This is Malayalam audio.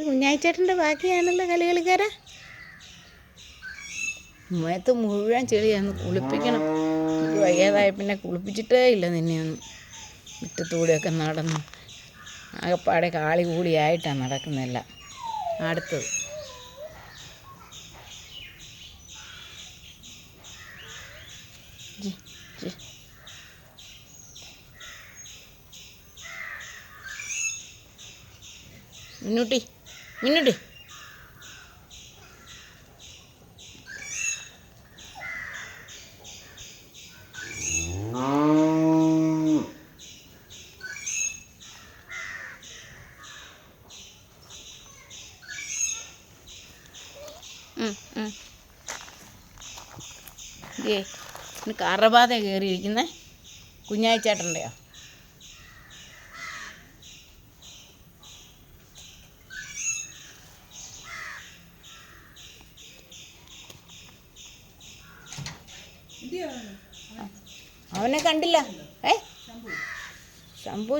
ഇത് കുഞ്ഞായിച്ചേട്ടന്റെ ബാക്കിയാണല്ലോ കളി കളിക്കാരെ മുഖത്ത് മുഴുവൻ ചെളിയാണ് കുളിപ്പിക്കണം. വയ്യാതായി പിന്നെ കുളിപ്പിച്ചിട്ടേ ഇല്ല നിന്നെയൊന്നും മുറ്റത്തൂടെയൊക്കെ നടന്ന്. ആകെപ്പാടെ കാളി കൂടിയായിട്ടാണ് നടക്കുന്നില്ല അടുത്തത്. മിന്നൂട്ടി. ഉം. ഏ കറബാധ കയറിയിരിക്കുന്നേ. കുഞ്ഞായിച്ചേട്ടന്റെയോ? അവനെ കണ്ടില്ല. ഏ? ശംഭു.